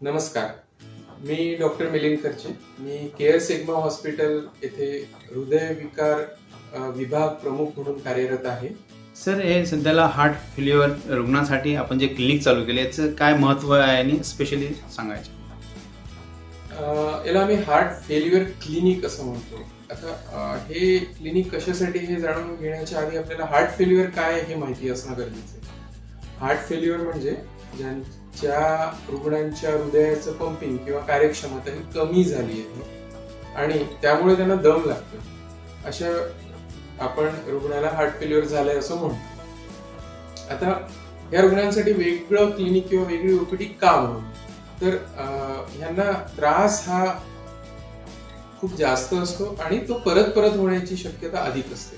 नमस्कार. मी डॉक्टर मिलिंद खर्चे मी care sigma hospital येथे हृदयविकार अ, विभाग प्रमुख म्हणून कार्यरत आहे. सर हे सध्याला हार्ट फेल्युअर रुग्णांसाठी आपण जे क्लिनिक चालू केले याचं काय महत्त्व आहे आणि स्पेशली सांगायचं? याला आम्ही हार्ट फेल्युअर क्लिनिक असं म्हणतो. आता हे क्लिनिक कशासाठी हे जाणून घेण्याच्या आधी आपल्याला हार्ट फेल्युअर काय हे माहिती असणं गरजेचं आहे. हार्ट फेल्युअर म्हणजे ज्या रुग्णांच्या हृदयाचं पंपिंग किंवा कार्यक्षमता ही कमी झाली आहे. आणि त्यामुळे त्यांना दम लागतो अशा आपण रुग्णाला हार्ट फेल्युअर झालंय असं म्हणतो. आता या रुग्णांसाठी वेगळं क्लिनिक किंवा वेगळी ओपीडी का म्हणून तर ह्यांना त्रास हा खूप जास्त असतो आणि तो परत परत होण्याची शक्यता अधिक असते.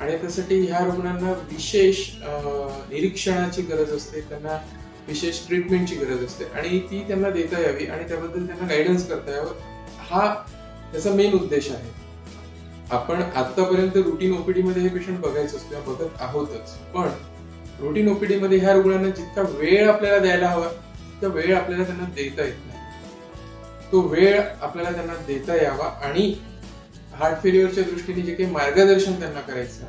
आणि त्यासाठी ह्या रुग्णांना विशेष अं, निरीक्षणाची गरज असते. त्यांना विशेष ट्रीटमेंटची गरज असते. आणि ती त्यांना देता यावी आणि त्याबद्दल त्यांना गायडन्स करता यावं. हा त्याचा मेन उद्देश आहे. आपण आतापर्यंत रुटीन ओपीडी मध्ये हे पेशंट बघायचंच किंवा बघत आहोतच. पण रुटीन ओपीडी मध्ये ह्या रुग्णांना जितका वेळ आपल्याला द्यायला हवा तितका वेळ आपल्याला त्यांना देता येत नाही. तो वेळ आपल्याला त्यांना देता यावा आणि हार्ट फेल्युअरच्या दृष्टीने जे काही मार्गदर्शन त्यांना करायचं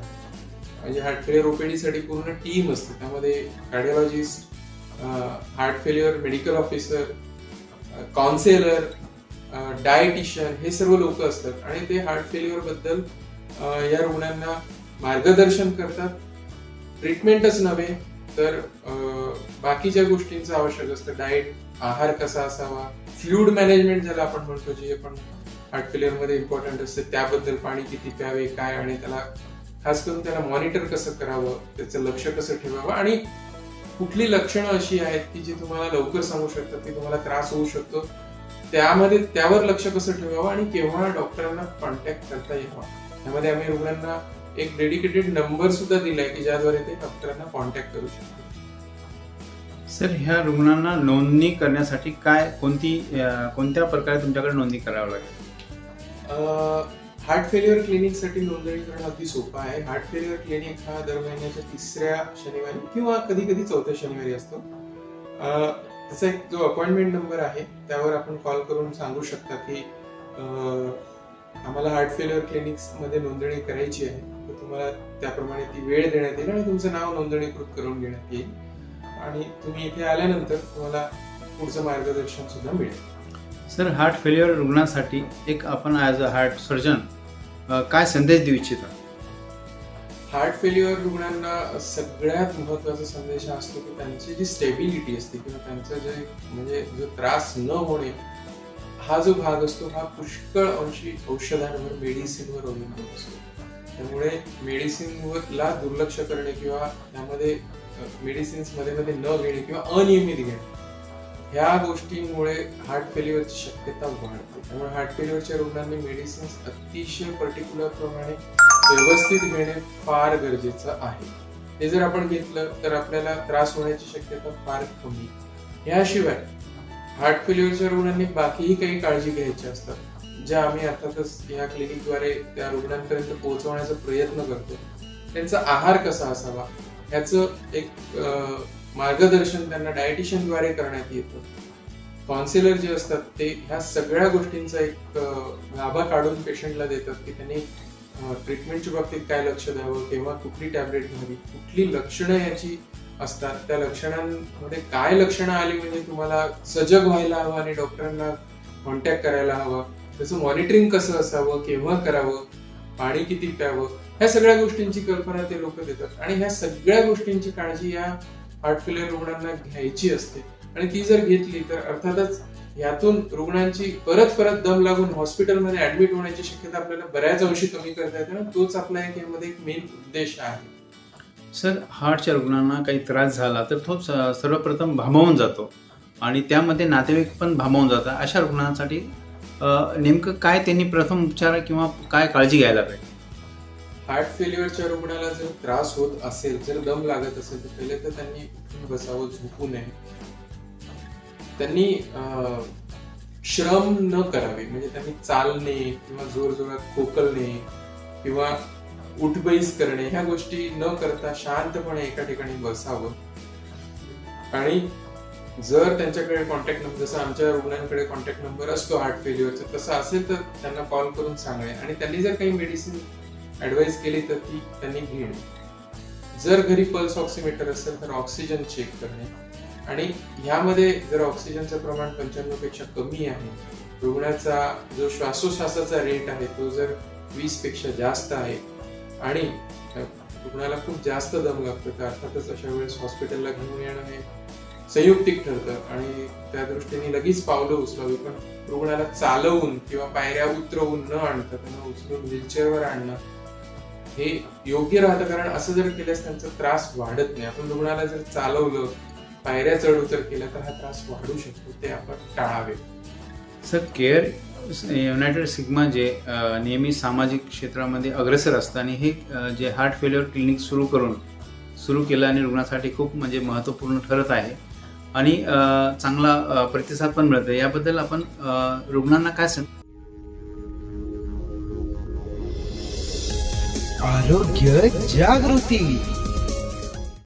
म्हणजे हार्ट फेल्युअर ओपीडीसाठी पूर्ण टीम असते. त्यामध्ये cardiologist heart failure medical officer counsellor dietitian हे सर्व लोक असतात. आणि ते हार्ट फेल्युअरबद्दल या रुग्णांना मार्गदर्शन करतात. ट्रीटमेंटच नव्हे तर बाकीच्या गोष्टींचं आवश्यक असतं डाएट आहार कसा असावा फ्लूड मॅनेजमेंट ज्याला आपण म्हणतो जे आपण हार्ट फेल्युअरमध्ये इम्पॉर्टंट असते त्याबद्दल पाणी किती प्यावे काय आणि त्याला खास करून त्याला मॉनिटर कसं करावं त्याचं लक्ष कसं ठेवावं आणि कुठली लक्षणं अशी आहेत की जी तुम्हाला लवकर सांगू शकतात की तुम्हाला त्रास होऊ शकतो? त्यामध्ये त्यावर लक्ष कसं ठेवावं आणि केव्हा डॉक्टरांना कॉन्टॅक्ट करता यावा? त्यामध्ये आम्ही रुग्णांना एक डेडिकेटेड नंबर सुद्धा दिलाय की ज्याद्वारे ते डॉक्टरांना कॉन्टॅक्ट करू शकतात. सर ह्या रुग्णांना नोंदणी करण्यासाठी काय कोणती कोणत्या प्रकारे तुमच्याकडे नोंदणी करावी लागेल? हार्ट फेल्युअर क्लिनिकसाठी नोंदणी करणं अगदी सोपं आहे. हार्ट फेल्युअर क्लिनिक हा दर महिन्याच्या तिसऱ्या शनिवारी किंवा कधी कधी चौथ्या शनिवारी असतो. त्याचा एक जो अपॉइंटमेंट नंबर आहे त्यावर आपण कॉल करून सांगू शकता की आम्हाला हार्ट फेल्युअर क्लिनिक्समध्ये नोंदणी करायची आहे. तर तुम्हाला त्याप्रमाणे ती वेळ देण्यात येईल आणि तुमचं नाव नोंदणीकृत करून घेण्यात येईल. आणि तुम्ही इथे आल्यानंतर तुम्हाला पुढचं मार्गदर्शन सुद्धा मिळेल. सर हार्ट फेल्युअर रुग्णांसाठी एक आपण ॲज अ हार्ट सर्जन काय संदेश देऊ इच्छिता? हार्ट फेल्युअर रुग्णांना सगळ्यात महत्त्वाचा संदेश हा असतो की त्यांची जी स्टेबिलिटी असते किंवा त्यांचा जे म्हणजे जो त्रास न होणे हा जो भाग असतो हा पुष्कळ अंशी औषधांवर मेडिसिनवर अवलंबून असतो. त्यामुळे मेडिसिनवर ला दुर्लक्ष करणे किंवा त्यामध्ये मेडिसिन्समध्ये मध्ये न घेणे किंवा अनियमित घेणे ह्या गोष्टींमुळे हार्ट फेल्युअरची शक्यता वाढते. त्यामुळे हार्ट फेल्युअरच्या रुग्णांनी मेडिसिन्स अतिशय पर्टिक्युलर प्रमाणे व्यवस्थित घेणे फार गरजेचं आहे. हे जर आपण घेतलं तर आपल्याला त्रास होण्याची शक्यता फार कमी. याशिवाय हार्ट फेल्युअरच्या रुग्णांनी बाकीही काही काळजी घ्यायची असतात ज्या आम्ही अर्थातच या क्लिनिकद्वारे त्या रुग्णांपर्यंत पोहोचवण्याचा प्रयत्न करतो त्यांचा आहार कसा असावा? ह्याचं एक मार्गदर्शन त्यांना डायटिशियनद्वारे करण्यात येतं. कॉन्सिलर जे असतात ते ह्या सगळ्या गोष्टींचा एक गाभा काढून पेशंटला देतात की त्यांनी ट्रीटमेंटच्या बाबतीत काय लक्ष द्यावं केव्हा कुठली टॅबलेट घ्यावी कुठली लक्षणं याची असतात त्या लक्षणांमध्ये काय लक्षणं आली म्हणजे तुम्हाला सजग व्हायला हवं आणि डॉक्टरांना कॉन्टॅक्ट करायला हवा. त्याचं मॉनिटरिंग कसं असावं केव्हा करावं पाणी किती प्यावं ह्या सगळ्या गोष्टींची कल्पना ते लोक देतात. आणि ह्या सगळ्या गोष्टींची काळजी या हार्ट फेल्युअर रुग्णांना घ्यायची असते. आणि ती जर घेतली तर अर्थातच यातून रुग्णांची परत परत दम लागून हॉस्पिटलमध्ये ऍडमिट होण्याची शक्यता आपल्याला बऱ्याच अंशी कमी करता येते ना. तोच आपला एक यामध्ये एक मेन उद्देश आहे. सर हार्टच्या रुग्णांना काही त्रास झाला तर तो सर्वप्रथम भांबावून जातो. आणि त्यामध्ये नातेवाईक पण भांबवून जातात. अशा रुग्णांसाठी नेमकं काय त्यांनी प्रथम उपचार किंवा काय काळजी घ्यायला पाहिजे? हार्ट फेल्युअरच्या रुग्णाला जर त्रास होत असेल जर दम लागत असेल तर पहिले तर त्यांनी उठून बसावं झोपू नये. त्यांनी अं, श्रम न करावे म्हणजे त्यांनी चालणे किंवा जोर जोरात खोकलणे किंवा उठबैस करणे ह्या गोष्टी न करता शांतपणे एका ठिकाणी बसावं. आणि जर त्यांच्याकडे कॉन्टॅक्ट नंबर जसं आमच्या रुग्णांकडे कॉन्टॅक्ट नंबर असतो हार्ट फेल्युअरचा तसं असेल तर त्यांना कॉल करून सांगणे आणि त्यांनी जर काही मेडिसिन ऍडवाइस केली तर ती त्यांनी घेणे जर घरी पल्स ऑक्सिमीटर असेल तर ऑक्सिजन चेक करणे. आणि ह्यामध्ये जर ऑक्सिजनचं प्रमाण पंच्याण्णवपेक्षा कमी आहे रुग्णाचा जो श्वासोश्वासाचा रेट आहे तो जर वीसपेक्षा जास्त आहे आणि रुग्णाला खूप जास्त दम लागतो तर अर्थातच अशा वेळेस हॉस्पिटलला घेऊन येणं हे संयुक्तिक ठरतं. आणि त्या दृष्टीने लगेच पावलं उचलावी पण रुग्णाला चालवून किंवा पायऱ्या उतरवून न आणता त्यांना उचलून व्हीलचेअरवर आणणं हे योग्य राहतं. कारण असं जर केल्यास त्यांचा त्रास वाढत नाही. आपण रुग्णाला जर चालवलं पायऱ्या चढ उतर केल्या तर हा त्रास वाढू शकतो. ते आपण टाळावे. सर केअर युनायटेड सिग्मा जे नेहमी सामाजिक क्षेत्रामध्ये अग्रेसर असतं आणि हे जे हार्ट फेल्युअर क्लिनिक सुरू करून सुरू केलं आणि रुग्णासाठी खूप म्हणजे महत्त्वपूर्ण ठरत आहे. आणि चांगला प्रतिसाद पण मिळतो. याबद्दल आपण रुग्णांना काय सांग? आरोग्य जागृती.